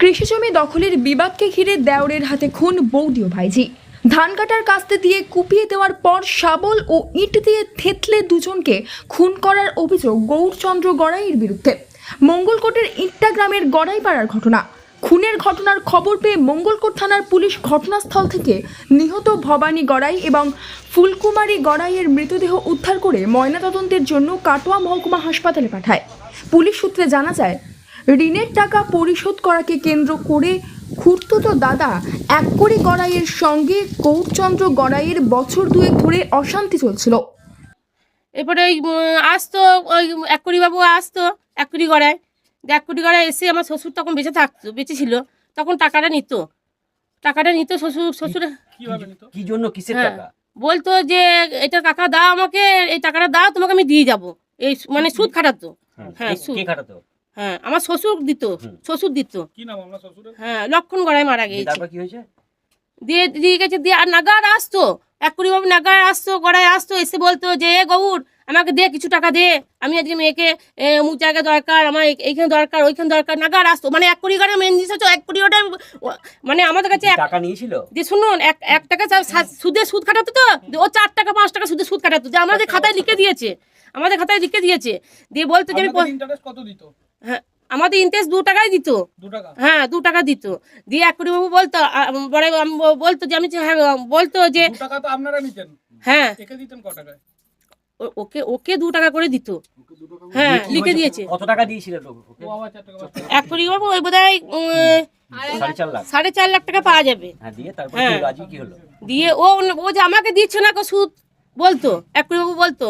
কৃষি জমি দখলের বিবাদকে ঘিরে দেওরের হাতে খুন বৌদিও ভাইজি। ধান কাটার কাস্তে দিয়ে কুপিয়ে দেওয়ার পর শাবল ও ইট দিয়ে থেতলে দুজনকে খুন করার অভিযোগ গৌরচন্দ্র গড়াইয়ের বিরুদ্ধে। মঙ্গলকোটের ইট্টা গ্রামের গড়াইপাড়ার ঘটনা। খুনের ঘটনার খবর পেয়ে মঙ্গলকোট থানার পুলিশ ঘটনাস্থল থেকে নিহত ভবানী গড়াই এবং ফুলকুমারী গড়াইয়ের মৃতদেহ উদ্ধার করে ময়নাতদন্তের জন্য কাটোয়া মহকুমা হাসপাতালে পাঠায়। পুলিশ সূত্রে জানা যায় ঋণের টাকা পরিশোধ করাকে কেন্দ্র করে খুর্তুতো দাদা এক কোটি গড়াইয়ের সঙ্গে গৌরচন্দ্র গড়াইয়ের বছর দুয়েক ধরে অশান্তি চলছিল। এরপরে ওই আসতো ওই এক কোটি বাবু আসতো এক কোটি গড়ায় যে এক কোটি গড়ায় এসে আমার শ্বশুর তখন বেঁচে থাকতো বেঁচে ছিল তখন টাকাটা নিত। টাকাটা নিত শ্বশুর শ্বশুর কি জন্য কিসের হ্যাঁ। টাকা? বলতো যে এটা কাকা দাও আমাকে এই টাকাটা দাও তোমাকে আমি দিয়ে যাব। এই মানে সুদ খাটাতো। হ্যাঁ, সুদ। খাটাতো? হ্যাঁ আমার শ্বশুর দিত শ্বশুর দিত। কি নাম আপনার শ্বশুরের? হ্যাঁ লক্ষণ গড়ায় মারা গিয়েছে। তারপর কি হয়েছে? দিয়ে দিয়ে গেছে দিয়ে আর নাগার আসতো। এক কুড়ি বাবু নাগার আসতো গড়ায় আসতো এসে বলতো যে এ গৌর আমাকে দে কিছু টাকা দে। আমি আজকে মেয়েকে অমুক জায়গায় দরকার আমার এইখানে দরকার ওইখানে দরকার নাগার আসতো। মানে এক কোটি গড়ে মেন জিনিস হচ্ছে এক কোটি ওটা মানে আমাদের কাছে টাকা নিয়েছিল? যে শুনুন এক এক টাকা সুদে সুদ কাটাতো তো? ও চার টাকা পাঁচ টাকা সুদে সুদ কাটাতো যে আমাদের খাতায় লিখে দিয়েছে আমাদের খাতায় লিখে দিয়েছে। দিয়ে বলতো যে আমি ইন্টারেস্ট কত দিত? হ্যাঁ আমাদের ইন্টারেস্ট দু টাকাই দিত। হ্যাঁ দু টাকা দিত। দিয়ে এক কোটি বাবু বলতো আম, বলতো যে আমি হ্যাঁ বলতো যে দু টাকা তো আপনারা নিতেন। হ্যাঁ। ওকে ওকে দু টাকা করে দিত। হ্যাঁ লিখে দিয়েছে। কত টাকা দিয়েছিল ওকে? ও আবার চার টাকা বাঁচতে এক কোটি বাবু ওই বোধহয় সাড়ে চার লাখ। টাকা পাওয়া যাবে। হ্যাঁ দিয়ে তারপর হ্যাঁ। দিয়ে ও ও যে আমাকে দিচ্ছে না কো সুদ। বলতো বাবু বলতো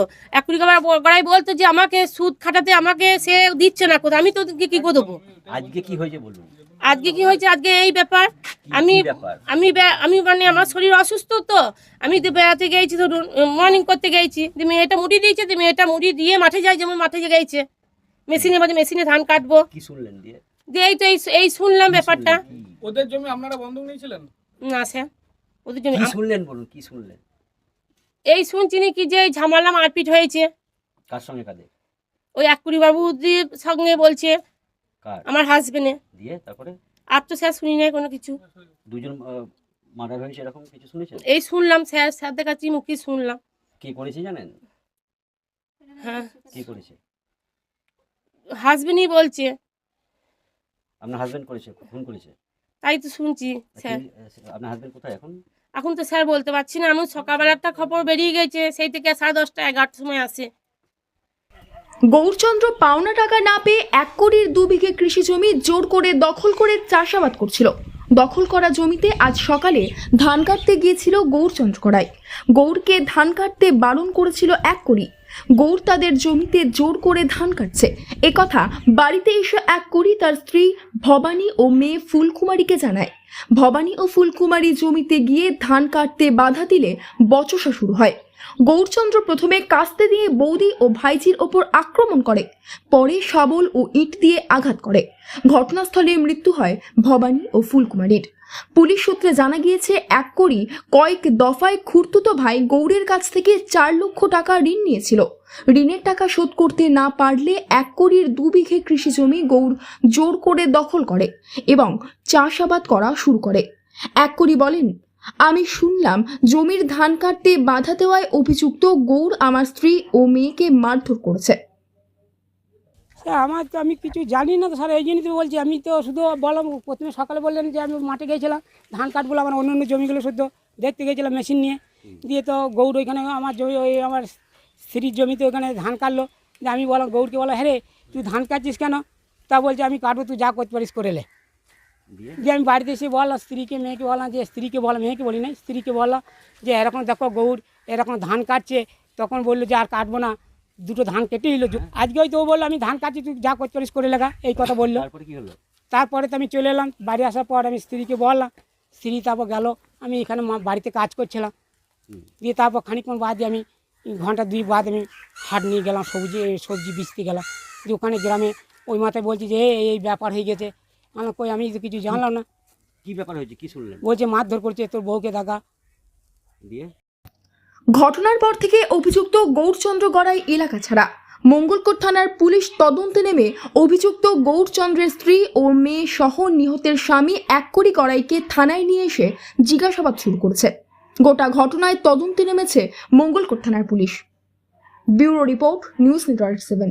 বাবা গড়াই বলতো যে আমাকে সুদ খাটাতে আমাকে সে দিচ্ছে না কোথাও আমি তো ওদেরকে কি করে দেবো? আজকে কি হয়েছে বলুন? আজকে কি হয়েছে? আজকে এই ব্যাপার। আমি আমি আমি মানে আমার শরীর অসুস্থ তো। আমি তো বেড়াতে গেছি ধরুন মর্নিং করতে গেছি। দিয়ে মেয়েটা মুড়ি দিয়েছে তুমি এটা মুড়ি দিয়ে মাঠে যায় যেমন মাঠে যে গেছে। মেশিনে মাঝে মেশিনে ধান কাটবো। কি শুনলেন দিয়ে? দিয়ে এই তো এই এই শুনলাম ব্যাপারটা। ওদের জমি আপনারা বন্ধক নিয়েছিলেন? না স্যার। ওদের জন্য কি শুনলেন বলুন কি শুনলেন? এই শুনছি নাকি যে এই ঝামেলা মারপিট হয়েছে? কার সঙ্গে কাদের? ওই এক কুড়ি বাবুদের সঙ্গে বলছে কার? আমার হাজবেন্ডে দিয়ে তারপরে? আর তো স্যার শুনি নাই কোনো কিছু। দুজন মার্ডার হয়েছে এরকম কিছু শুনেছেন? এই শুনলাম স্যার স্যারদের কাছে মুখে শুনলাম। কে করেছে জানেন? হ্যাঁ। কে করেছে? হাজবেন্ডই বলছে। আপনার হাজবেন্ড করেছে ফোন করেছে? তাই তো শুনছি স্যার। আপনার হাজবেন্ড কোথায় এখন? এখন তো স্যার বলতে পারছি না আমি সকালবেলাটা খবর বেরিয়ে গেছে, সেই থেকে সাড়ে দশটা, এগারোটার সময় আসে। গৌরচন্দ্র পাওনা টাকা না পেয়ে এক কোটির দু বিঘে কৃষি জমি জোর করে দখল করে চাষাবাদ করছিল। দখল করা জমিতে আজ সকালে ধান কাটতে গিয়েছিল গৌরচন্দ্র কড়াই। গৌরকে ধান কাটতে বারণ করেছিল এক কোটি। গৌর তাদের জমিতে জোর করে ধান কাটছে। একথা বাড়িতে এসে এক করি তার স্ত্রী ভবানী ও মেয়ে ফুলকুমারীকে জানায়। ভবানী ও ফুলকুমারী জমিতে গিয়ে ধান কাটতে বাধা দিলে বচসা শুরু হয়। গৌরচন্দ্র প্রথমে কাস্তে দিয়ে বৌদি ও ভাইজির ওপর আক্রমণ করে, পরে শাবল ও ইট দিয়ে আঘাত করে। ঘটনাস্থলে মৃত্যু হয় ভবানী ও ফুলকুমারীর। পুলিশ সূত্রে জানা গিয়েছে, এক করি কয়েক দফায় খুর্তুতো ভাই গৌরের কাছ থেকে চার লক্ষ টাকা ঋণ নিয়েছিল। ঋণের টাকা শোধ করতে না পারলে এক কোটির দু বিঘে কৃষি জমি গৌর জোর করে দখল করে এবং চাষাবাদ করা শুরু করে। এক কোটি বলেন আমি শুনলাম জমির ধান কাটতে বাধা দেওয়ায় অভিযুক্ত গৌর আমার স্ত্রী ও মেয়েকে মারধর করেছে। স্যার, আমার তো আমি কিছু জানি না তো স্যার, এই জন্যই তো বলছি, আমি তো শুধু বললাম, প্রথমে সকালে বললেন যে আমি মাঠে গিয়েছিলাম, ধান কাটবো আমার অন্য অন্য জমিগুলো শুদ্ধ দেখতে গিয়েছিলাম মেশিন নিয়ে। দিয়ে তো গৌর ওইখানে আমার জমি, ওই আমার স্ত্রীর জমিতে ওখানে ধান কাটলো। যে আমি বললাম, গৌরকে বলো হ্যাঁ তুই ধান কাটছিস কেন? তা বলছে, আমি কাটবো, তুই যা করতে পারিস, করে লে দিয়ে দিয়ে আমি বাড়িতে এসে বললাম স্ত্রীকে মেয়েকে বললাম যে স্ত্রীকে বললাম মেয়েকে বলি নাই স্ত্রীকে বললাম যে এরকম দেখো গৌর এরকম ধান কাটছে তখন বলল যে আর কাটবো না দুটো ধান কেটে নিল আজকে হয়তো ও বলল আমি ধান কাটছি তুই যা করতে পারিস করে লাগা এই কথা বলল। তারপরে তো আমি চলে এলাম বাড়ি আসার পর আমি স্ত্রীকে বললাম স্ত্রী তারপর গেল আমি এখানে বাড়িতে কাজ করছিলাম। দিয়ে তারপর খানিকক্ষণ বাদে আমি ঘণ্টা দুই বাদ আমি হাট নিয়ে গেলাম সবজি সবজি বেচতে গেলাম। দিয়ে ওখানে গ্রামে ওই মাথায় বলছি যে এই ব্যাপার হয়ে গেছে। আমার কই আমি তো কিছু জানলাম না। কি ব্যাপার হয়েছে? কি শুনলেন? বলছে মারধর করছে তোর বউকে দেখা। দিয়ে? ঘটনার পর থেকে অভিযুক্ত গৌরচন্দ্র গড়াই এলাকা ছাড়া। মঙ্গলকোট থানার পুলিশ তদন্তে নেমে অভিযুক্ত গৌরচন্দ্রের স্ত্রী ও মেয়ে সহ নিহতের স্বামী এক কোটি কড়াইকে থানায় নিয়ে এসে জিজ্ঞাসাবাদ শুরু করেছে। গোটা ঘটনায় তদন্তে নেমেছে মঙ্গলকোট থানার police. Bureau report news network seven.